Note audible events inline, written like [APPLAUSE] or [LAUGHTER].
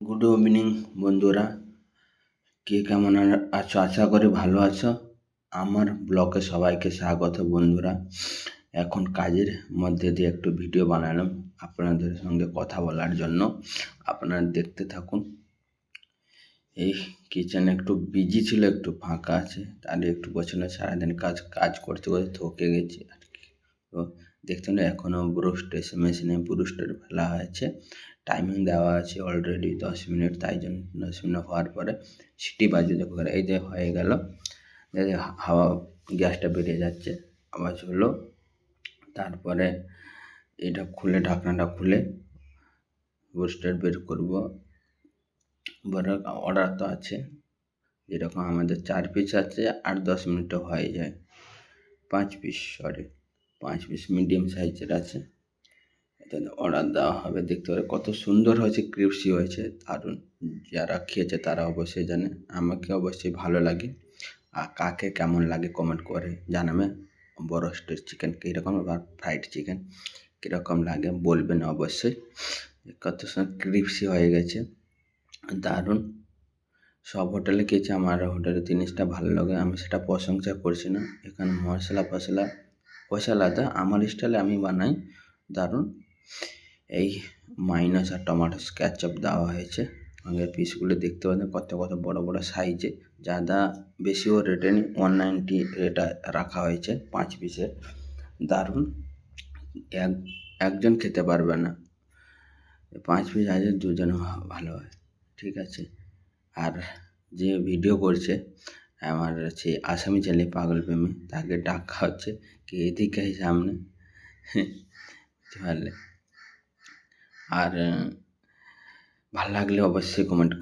Good evening বন্ধুরা। কে কেমন আছো? আশা করি ভালো আছো। আমার ব্লগে সবাইকে স্বাগত, বন্ধুরা। এখন কাজের মধ্যে দিয়ে একটু ভিডিও বানালাম আপনাদের সঙ্গে কথা বলার জন্য। আপনারা দেখতে থাকুন। এই কিচেনে একটু বিজি ছিল, একটু ফাঁকা আছে। তার একটু পছন্দ সারাদিন কাজ কাজ করতে করতে থকে গেছি আর কি। তো দেখতে এখনও ব্রুস্টের মেশিনে ব্রুস্টের ফেলা হয়েছে। টাইমিং দেওয়া আছে অলরেডি দশ মিনিট তাই জন্য দশ মিনিট হওয়ার পরে সিটি বাজে দেখো এই যে হয়ে গেল। হাওয়া, গ্যাসটা বেরিয়ে যাচ্ছে আওয়াজ হলো তারপরে এটা খুলে, ঢাকনাটা খুলে বুস্টার বের করব। বড় অর্ডার তো আছে। যেরকম আমাদের চার পিস আছে, আর দশ মিনিটও হয়ে যায়। পাঁচ পিস সরি পাঁচ পিস মিডিয়াম সাইজের আছে। অর্ডার দেওয়া হবে দেখতে পারে। কত সুন্দর হয়েছে ক্রিপসি হয়েছে, দারুণ। যারা খেয়েছে তারা অবশ্যই জানে। আমাকে অবশ্যই ভালো লাগে। আর কাকে কেমন লাগে কমেন্ট করে জানাবে। বড় স্টের চিকেন কীরকম আর ফ্রাইড চিকেন কীরকম লাগে বলবেন অবশ্যই। কত সুন্দর ক্রিপসি হয়ে গেছে, দারুণ। সব হোটেলে খেয়েছি, আমার হোটেলের জিনিসটা ভালো লাগে। আমি সেটা প্রশংসা করছি না। এখানে মশলা ফসলা পয়সা আলাদা। আমার স্টাইলে আমি বানাই, দারুণ। এই মাইনাস আর টমাটো স্ক্যাচআপ দেওয়া হয়েছে। আগের পিসগুলো দেখতে পাচ্ছেন, কত কত বড় বড় সাইজে যাদা বেশিও রেটে নেই ওয়ান নাইনটি এটা রাখা হয়েছে পাঁচ পিসের দারুণ এক, একজন খেতে পারবে না। পাঁচ পিস আছে, দুজন ভালো হয়। ঠিক আছে। আর যে ভিডিও করছে, আমার সেই আসামি ছেলে পাগল প্রেমী, তাকে ডাকা হচ্ছে, [LAUGHS] কি এদিকে সামনে? পারলে আর ভালো লাগলে অবশ্যই কমেন্ট